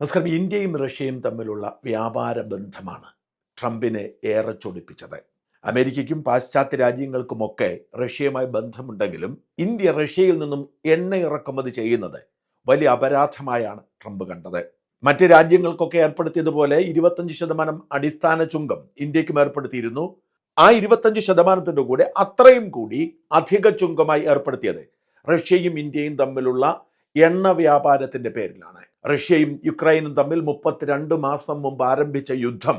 നമസ്കാരം. ഇന്ത്യയും റഷ്യയും തമ്മിലുള്ള വ്യാപാര ബന്ധമാണ് ട്രംപിനെ ഏറെ ചൊടിപ്പിച്ചത്. അമേരിക്കയ്ക്കും പാശ്ചാത്യ രാജ്യങ്ങൾക്കുമൊക്കെ റഷ്യയുമായി ബന്ധമുണ്ടെങ്കിലും ഇന്ത്യ റഷ്യയിൽ നിന്നും എണ്ണ ഇറക്കുമതി ചെയ്യുന്നത് വലിയ അപരാധമായാണ് ട്രംപ് കണ്ടത്. മറ്റ് രാജ്യങ്ങൾക്കൊക്കെ ഏർപ്പെടുത്തിയതുപോലെ ഇരുപത്തഞ്ച് ശതമാനം അടിസ്ഥാന ചുങ്കം ഇന്ത്യക്കും ഏർപ്പെടുത്തിയിരുന്നു. ആ ഇരുപത്തഞ്ച് ശതമാനത്തിന്റെ കൂടെ അത്രയും കൂടി അധിക ചുങ്കമായി ഏർപ്പെടുത്തിയത് റഷ്യയും ഇന്ത്യയും തമ്മിലുള്ള എണ്ണ വ്യാപാരത്തിന്റെ പേരിലാണ്. റഷ്യയും യുക്രൈനും തമ്മിൽ മുപ്പത്തിരണ്ട് മാസം മുമ്പ് ആരംഭിച്ച യുദ്ധം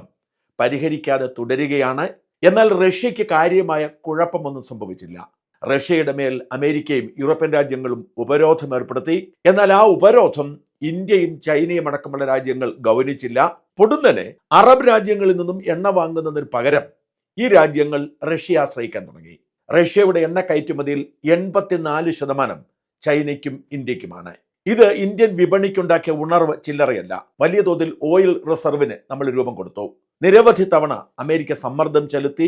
പരിഹരിക്കാതെ തുടരുകയാണ്. എന്നാൽ റഷ്യയ്ക്ക് കാര്യമായ കുഴപ്പമൊന്നും സംഭവിച്ചില്ല. റഷ്യയുടെ മേൽ അമേരിക്കയും യൂറോപ്യൻ രാജ്യങ്ങളും ഉപരോധം ഏർപ്പെടുത്തി. എന്നാൽ ആ ഉപരോധം ഇന്ത്യയും ചൈനയും അടക്കമുള്ള രാജ്യങ്ങൾ ഗൗനിച്ചില്ല. പൊടുന്നനെ അറബ് രാജ്യങ്ങളിൽ നിന്നും എണ്ണ വാങ്ങുന്നതിന് പകരം ഈ രാജ്യങ്ങൾ റഷ്യ ആശ്രയിക്കാൻ തുടങ്ങി. റഷ്യയുടെ എണ്ണ കയറ്റുമതിയിൽ എൺപത്തിനാല് ശതമാനം ചൈനയ്ക്കും ഇന്ത്യക്കുമാണ് ഇത് ഇന്ത്യൻ വിപണിക്കുണ്ടാക്കിയ ഉണർവ് ചില്ലറയല്ല. വലിയ തോതിൽ ഓയിൽ റിസർവിന് നമ്മൾ രൂപം കൊടുത്തു. നിരവധി തവണ അമേരിക്ക സമ്മർദ്ദം ചെലുത്തി.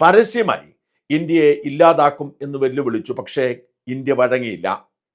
പരസ്യമായി ഇന്ത്യയെ ഇല്ലാതാക്കും എന്ന് വെല്ലുവിളിച്ചു. പക്ഷേ ഇന്ത്യ വഴങ്ങിയില്ല.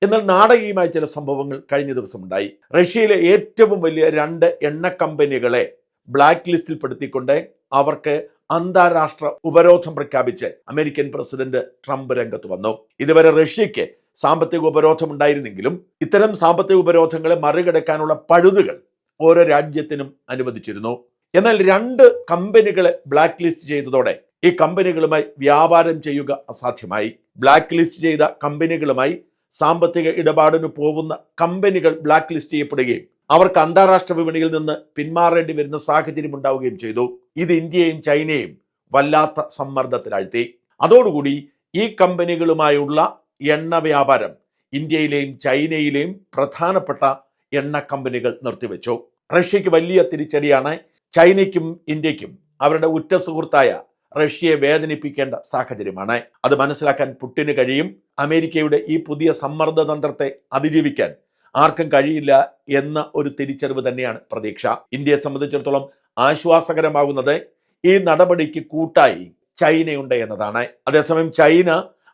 എന്നാൽ നാടകീയമായ ചില സംഭവങ്ങൾ കഴിഞ്ഞ ദിവസം ഉണ്ടായി റഷ്യയിലെ ഏറ്റവും വലിയ രണ്ട് എണ്ണ കമ്പനികളെ ബ്ലാക്ക് ലിസ്റ്റിൽ പെടുത്തിക്കൊണ്ട് അവർക്ക് അന്താരാഷ്ട്ര ഉപരോധം പ്രഖ്യാപിച്ച് അമേരിക്കൻ പ്രസിഡന്റ് ട്രംപ് രംഗത്ത് വന്നു. ഇതുവരെ റഷ്യയ്ക്ക് സാമ്പത്തിക ഉപരോധം ഉണ്ടായിരുന്നെങ്കിലും ഇത്തരം സാമ്പത്തിക ഉപരോധങ്ങളെ മറികടക്കാനുള്ള പഴുതുകൾ ഓരോ രാജ്യത്തിനും അനുവദിച്ചിരുന്നു. എന്നാൽ രണ്ട് കമ്പനികളെ ബ്ലാക്ക് ലിസ്റ്റ് ചെയ്തതോടെ ഈ കമ്പനികളുമായി വ്യാപാരം ചെയ്യുക അസാധ്യമായി. ബ്ലാക്ക് ലിസ്റ്റ് ചെയ്ത കമ്പനികളുമായി സാമ്പത്തിക ഇടപാടിന് പോകുന്ന കമ്പനികൾ ബ്ലാക്ക് ലിസ്റ്റ് ചെയ്യപ്പെടുകയും അവർക്ക് അന്താരാഷ്ട്ര വിപണിയിൽ നിന്ന് പിന്മാറേണ്ടി വരുന്ന സാഹചര്യം ഉണ്ടാവുകയും ചെയ്തു. ഇത് ഇന്ത്യയും ചൈനയും വല്ലാത്ത സമ്മർദ്ദത്തിലാഴ്ത്തി. അതോടുകൂടി ഈ കമ്പനികളുമായുള്ള എണ്ണ വ്യാപാരം ഇന്ത്യയിലെയും ചൈനയിലെയും പ്രധാനപ്പെട്ട എണ്ണ കമ്പനികൾ നിർത്തിവെച്ചു. റഷ്യയ്ക്ക് വലിയ തിരിച്ചടിയാണ് ചൈനയ്ക്കും ഇന്ത്യക്കും അവരുടെ ഉറ്റ സുഹൃത്തായ റഷ്യയെ വേദനിപ്പിക്കേണ്ട സാഹചര്യമാണ്. അത് മനസ്സിലാക്കാൻ പുട്ടിന് കഴിയും. അമേരിക്കയുടെ ഈ പുതിയ സമ്മർദ്ദ തന്ത്രത്തെ അതിജീവിക്കാൻ ആർക്കും കഴിയില്ല എന്ന ഒരു തിരിച്ചറിവ് തന്നെയാണ് പ്രതീക്ഷ. ഇന്ത്യയെ സംബന്ധിച്ചിടത്തോളം ആശ്വാസകരമാകുന്നത് ഈ നടപടിക്ക് കൂട്ടായി ചൈനയുണ്ട് എന്നതാണ്. അതേസമയം ചൈന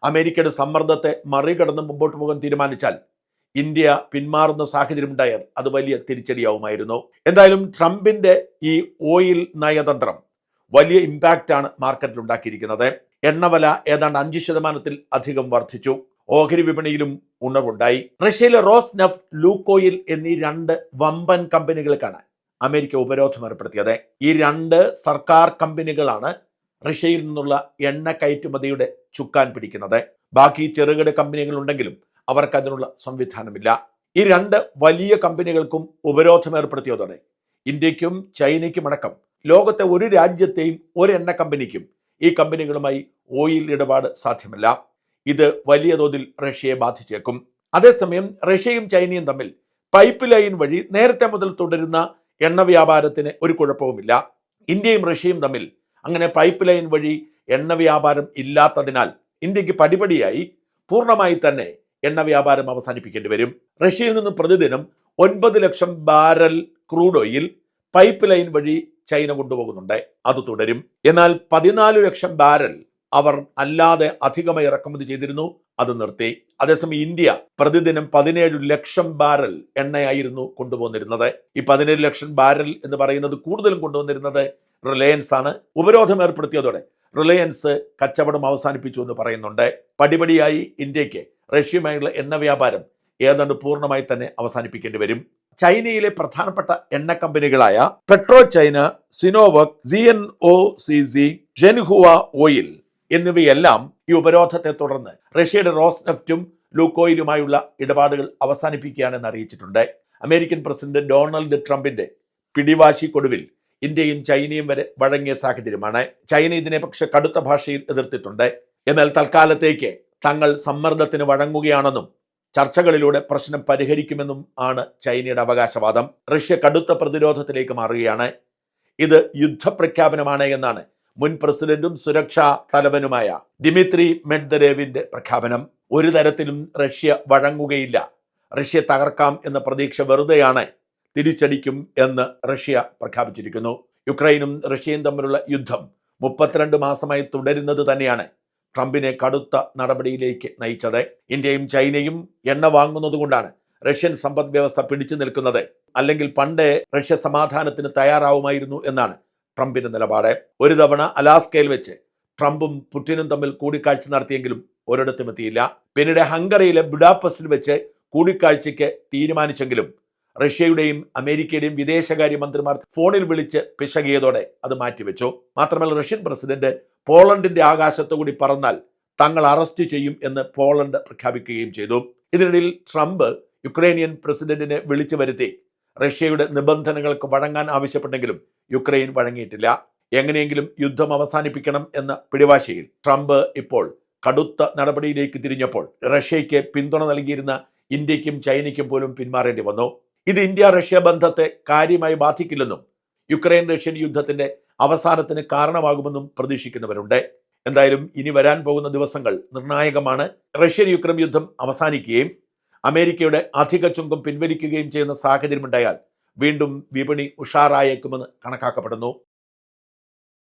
അമേരിക്കയുടെ സമ്മർദ്ദത്തെ മറികടന്ന് മുമ്പോട്ട് പോകാൻ തീരുമാനിച്ചാൽ ഇന്ത്യ പിന്മാറുന്ന സാഹചര്യം ഉണ്ടായാൽ അത് വലിയ തിരിച്ചടിയാവുമായിരുന്നു. എന്തായാലും ട്രംപിന്റെ ഈ ഓയിൽ നയതന്ത്രം വലിയ ഇമ്പാക്റ്റ് ആണ് മാർക്കറ്റിൽ ഉണ്ടാക്കിയിരിക്കുന്നത്. എണ്ണവില ഏതാണ്ട് അഞ്ച് ശതമാനത്തിൽ അധികം വർദ്ധിച്ചു. ഓഹരി വിപണിയിലും ഉണർവുണ്ടായി. റഷ്യയിലെ റോസ് നെഫ് ലൂക്കോയിൽ എന്നീ രണ്ട് വമ്പൻ കമ്പനികൾക്കാണ് അമേരിക്ക ഉപരോധം ഏർപ്പെടുത്തിയത്. ഈ രണ്ട് സർക്കാർ കമ്പനികളാണ് റഷ്യയിൽ നിന്നുള്ള എണ്ണ കയറ്റുമതിയുടെ ചുക്കാൻ പിടിക്കുന്നത്. ബാക്കി ചെറുകിട കമ്പനികൾ ഉണ്ടെങ്കിലും അവർക്ക് അതിനുള്ള സംവിധാനമില്ല. ഈ രണ്ട് വലിയ കമ്പനികൾക്കും ഉപരോധം ഏർപ്പെടുത്തിയതോടെ ഇന്ത്യക്കും ചൈനയ്ക്കും അടക്കം ലോകത്തെ ഒരു രാജ്യത്തെയും ഒരു എണ്ണ കമ്പനിക്കും ഈ കമ്പനികളുമായി ഓയിൽ ഇടപാട് സാധ്യമല്ല. ഇത് വലിയ തോതിൽ റഷ്യയെ ബാധിച്ചേക്കും. അതേസമയം റഷ്യയും ചൈനയും തമ്മിൽ പൈപ്പ് ലൈൻ വഴി നേരത്തെ മുതൽ തുടരുന്ന എണ്ണ വ്യാപാരത്തിന് ഒരു കുഴപ്പവുമില്ല. ഇന്ത്യയും റഷ്യയും തമ്മിൽ അങ്ങനെ പൈപ്പ് ലൈൻ വഴി എണ്ണ വ്യാപാരം ഇല്ലാത്തതിനാൽ ഇന്ത്യയ്ക്ക് പടിപടിയായി പൂർണമായി തന്നെ എണ്ണ വ്യാപാരം അവസാനിപ്പിക്കേണ്ടി വരും. റഷ്യയിൽ നിന്ന് പ്രതിദിനം ഒൻപത് ലക്ഷം barrel crude oil pipe line വഴി ചൈന കൊണ്ടുപോകുന്നുണ്ട്. അത് തുടരും. എന്നാൽ പതിനാല് ലക്ഷം ബാരൽ അവർ അല്ലാതെ അധികമായി ഇറക്കുമതി ചെയ്തിരുന്നു. അത് നിർത്തി. അതേസമയം ഇന്ത്യ പ്രതിദിനം പതിനേഴ് ലക്ഷം ബാരൽ എണ്ണയായിരുന്നു കൊണ്ടുപോന്നിരുന്നത്. ഈ പതിനേഴ് ലക്ഷം ബാരൽ എന്ന് പറയുന്നത് കൂടുതലും കൊണ്ടുവന്നിരുന്നത് റിലയൻസ് ആണ് ഉപരോധം ഏർപ്പെടുത്തിയതോടെ റിലയൻസ് കച്ചവടം അവസാനിപ്പിച്ചു എന്ന് പറയുന്നുണ്ട്. പടിപടിയായി ഇന്ത്യയ്ക്ക് റഷ്യയുമായുള്ള എണ്ണ വ്യാപാരം ഏതാണ്ട് പൂർണമായി തന്നെ അവസാനിപ്പിക്കേണ്ടി വരും. ചൈനയിലെ പ്രധാനപ്പെട്ട എണ്ണ കമ്പനികളായ PetroChina Sinopec C N O C C Zhenhua oil എന്നിവയെല്ലാം ഈ ഉപരോധത്തെ തുടർന്ന് റഷ്യയുടെ റോസ്നെഫ്റ്റും ലൂക്കോയിലുമായുള്ള ഇടപാടുകൾ അവസാനിപ്പിക്കുകയാണെന്ന് അറിയിച്ചിട്ടുണ്ട്. അമേരിക്കൻ പ്രസിഡന്റ് ഡൊണാൾഡ് ട്രംപിന്റെ പിടിവാശിക്കൊടുവിൽ ഇന്ത്യയും ചൈനയും വരെ വഴങ്ങിയ സാഹചര്യമാണ്. ചൈന ഇതിനെ പക്ഷെ കടുത്ത ഭാഷയിൽ എതിർത്തിട്ടുണ്ട്. എന്നാൽ തൽക്കാലത്തേക്ക് തങ്ങൾ സമ്മർദ്ദത്തിന് വഴങ്ങുകയാണെന്നും ചർച്ചകളിലൂടെ പ്രശ്നം പരിഹരിക്കുമെന്നും ആണ് ചൈനയുടെ അവകാശവാദം. റഷ്യ കടുത്ത പ്രതിരോധത്തിലേക്ക് മാറുകയാണ്. ഇത് യുദ്ധപ്രഖ്യാപനമാണ് എന്നാണ് മുൻ പ്രസിഡന്റും സുരക്ഷാ തലവനുമായ ദിമിത്രി മെഡ്ദരേവിന്റെ പ്രഖ്യാപനം. ഒരു തരത്തിലും റഷ്യ വഴങ്ങുകയില്ല. റഷ്യ തകർക്കാം എന്ന പ്രതീക്ഷ വെറുതെയാണ് തിരിച്ചടിക്കും എന്ന് റഷ്യ പ്രഖ്യാപിച്ചിരിക്കുന്നു. യുക്രൈനും റഷ്യയും തമ്മിലുള്ള യുദ്ധം മുപ്പത്തിരണ്ട് മാസമായി തുടരുന്നത് തന്നെയാണ് ട്രംപിനെ കടുത്ത നടപടിയിലേക്ക് നയിച്ചത്. ഇന്ത്യയും ചൈനയും എണ്ണ വാങ്ങുന്നതുകൊണ്ടാണ് റഷ്യൻ സമ്പദ് വ്യവസ്ഥ പിടിച്ചു നിൽക്കുന്നത്. അല്ലെങ്കിൽ പണ്ടേ റഷ്യ സമാധാനത്തിന് തയ്യാറാവുമായിരുന്നു എന്നാണ് ട്രംപിന്റെ നിലപാട്. ഒരു തവണ അലാസ്കയിൽ വെച്ച് ട്രംപും പുടിനും തമ്മിൽ കൂടിക്കാഴ്ച നടത്തിയെങ്കിലും ഒരിടത്തും എത്തിയില്ല. പിന്നീട് ഹംഗറിയിലെ ബുഡാപസ്റ്റിൽ വെച്ച് കൂടിക്കാഴ്ചയ്ക്ക് തീരുമാനിച്ചെങ്കിലും റഷ്യയുടെയും അമേരിക്കയുടെയും വിദേശകാര്യമന്ത്രിമാർ ഫോണിൽ വിളിച്ച് പിശകിയതോടെ അത് മാറ്റിവെച്ചു. മാത്രമല്ല റഷ്യൻ പ്രസിഡന്റ് പോളണ്ടിന്റെ ആകാശത്തുകൂടി പറന്നാൽ തങ്ങൾ അറസ്റ്റ് ചെയ്യും എന്ന് പോളണ്ട് പ്രഖ്യാപിക്കുകയും ചെയ്തു. ഇതിനിടയിൽ ട്രംപ് യുക്രൈനിയൻ പ്രസിഡന്റിനെ വിളിച്ചു വരുത്തി റഷ്യയുടെ നിബന്ധനകൾക്ക് വഴങ്ങാൻ ആവശ്യപ്പെട്ടെങ്കിലും യുക്രൈൻ വഴങ്ങിയിട്ടില്ല. എങ്ങനെയെങ്കിലും യുദ്ധം അവസാനിപ്പിക്കണം എന്ന പിടിവാശിയിൽ ട്രംപ് ഇപ്പോൾ കടുത്ത നടപടിയിലേക്ക് തിരിഞ്ഞപ്പോൾ റഷ്യയ്ക്ക് പിന്തുണ നൽകിയിരുന്ന ഇന്ത്യക്കും ചൈനയ്ക്കും പോലും പിന്മാറേണ്ടി വന്നു. ഇത് ഇന്ത്യ റഷ്യ ബന്ധത്തെ കാര്യമായി ബാധിക്കില്ലെന്നും യുക്രൈൻ റഷ്യൻ യുദ്ധത്തിന്റെ അവസാനത്തിന് കാരണമാകുമെന്നും പ്രതീക്ഷിക്കുന്നവരുണ്ട്. എന്തായാലും ഇനി വരാൻ പോകുന്ന ദിവസങ്ങൾ നിർണായകമാണ്. റഷ്യൻ യുക്രൈൻ യുദ്ധം അവസാനിക്കുകയും അമേരിക്കയുടെ അധിക ചുങ്കം പിൻവലിക്കുകയും ചെയ്യുന്ന സാഹചര്യമുണ്ടായാൽ വീണ്ടും വിപണി ഉഷാറായേക്കുമെന്ന് കണക്കാക്കപ്പെടുന്നു.